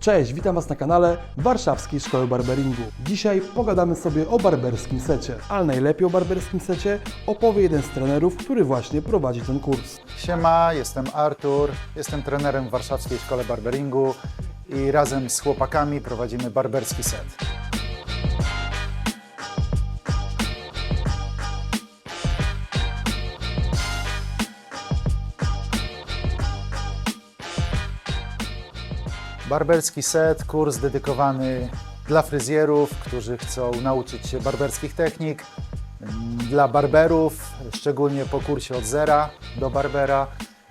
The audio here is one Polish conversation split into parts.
Cześć, witam Was na kanale Warszawskiej Szkoły Barberingu. Dzisiaj pogadamy sobie o barberskim secie, ale najlepiej o barberskim secie opowie jeden z trenerów, który właśnie prowadzi ten kurs. Siema, jestem Artur, jestem trenerem w Warszawskiej Szkole Barberingu i razem z chłopakami prowadzimy barberski set. Barberski set, kurs dedykowany dla fryzjerów, którzy chcą nauczyć się barberskich technik, dla barberów, szczególnie po kursie od zera do barbera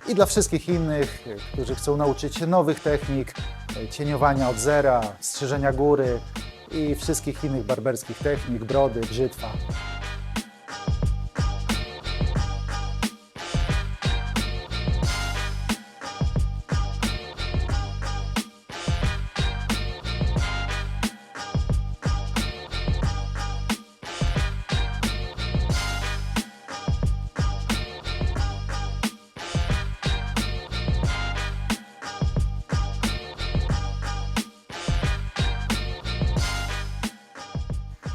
i dla wszystkich innych, którzy chcą nauczyć się nowych technik, cieniowania od zera, strzyżenia góry i wszystkich innych barberskich technik, brody, brzytwa.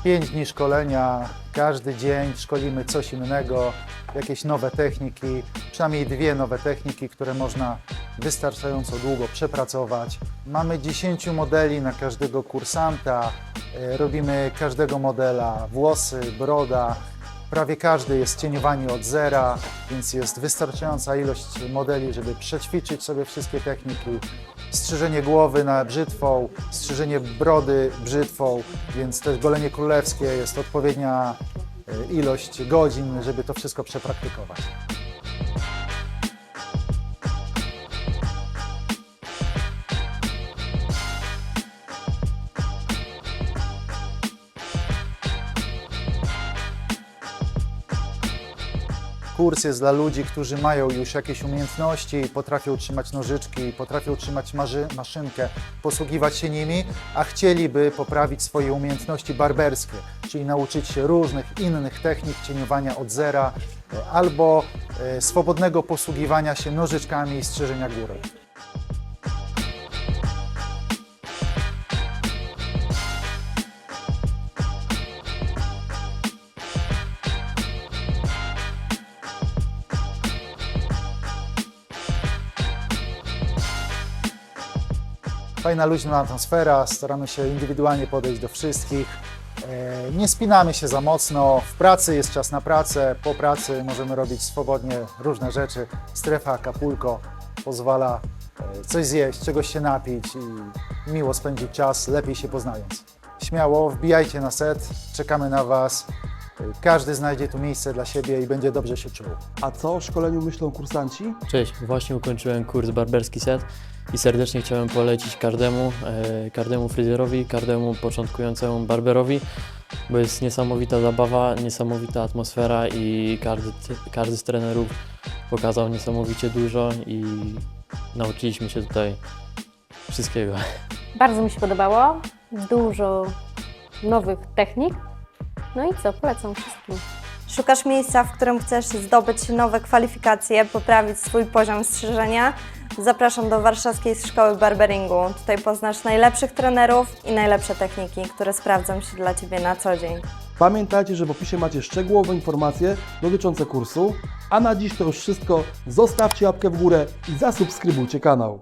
Pięć dni szkolenia, każdy dzień szkolimy coś innego, jakieś nowe techniki, przynajmniej dwie nowe techniki, które można wystarczająco długo przepracować. Mamy 10 modeli na każdego kursanta, e, robimy każdego modela, włosy, broda, prawie każdy jest cieniowany od zera, więc jest wystarczająca ilość modeli, żeby przećwiczyć sobie wszystkie techniki. Strzyżenie głowy na brzytwą, strzyżenie brody brzytwą, więc też golenie królewskie jest odpowiednia e, ilość godzin, żeby to wszystko przepraktykować. Kurs jest dla ludzi, którzy mają już jakieś umiejętności, potrafią trzymać nożyczki, potrafią trzymać maszynkę, posługiwać się nimi, a chcieliby poprawić swoje umiejętności barberskie, czyli nauczyć się różnych innych technik cieniowania od zera e, albo e, swobodnego posługiwania się nożyczkami i strzyżenia góry. Fajna, luźna atmosfera, staramy się indywidualnie podejść do wszystkich. E, Nie spinamy się za mocno. W pracy jest czas na pracę, po pracy możemy robić swobodnie różne rzeczy. Strefa Acapulco pozwala e, coś zjeść, czegoś się napić i miło spędzić czas, lepiej się poznając. Śmiało, wbijajcie na set, czekamy na Was. Każdy znajdzie tu miejsce dla siebie i będzie dobrze się czuł. A co o szkoleniu myślą kursanci? Cześć, właśnie ukończyłem kurs barberski set i serdecznie chciałem polecić każdemu, e, każdemu fryzjerowi, każdemu początkującemu barberowi, bo jest niesamowita zabawa, niesamowita atmosfera i każdy, każdy z trenerów pokazał niesamowicie dużo i nauczyliśmy się tutaj wszystkiego. Bardzo mi się podobało. Dużo nowych technik. No i co, polecam wszystkim. Szukasz miejsca, w którym chcesz zdobyć nowe kwalifikacje, poprawić swój poziom strzyżenia? Zapraszam do Warszawskiej Szkoły Barberingu. Tutaj poznasz najlepszych trenerów i najlepsze techniki, które sprawdzą się dla Ciebie na co dzień. Pamiętajcie, że w opisie macie szczegółowe informacje dotyczące kursu. A na dziś to już wszystko. Zostawcie łapkę w górę i zasubskrybujcie kanał.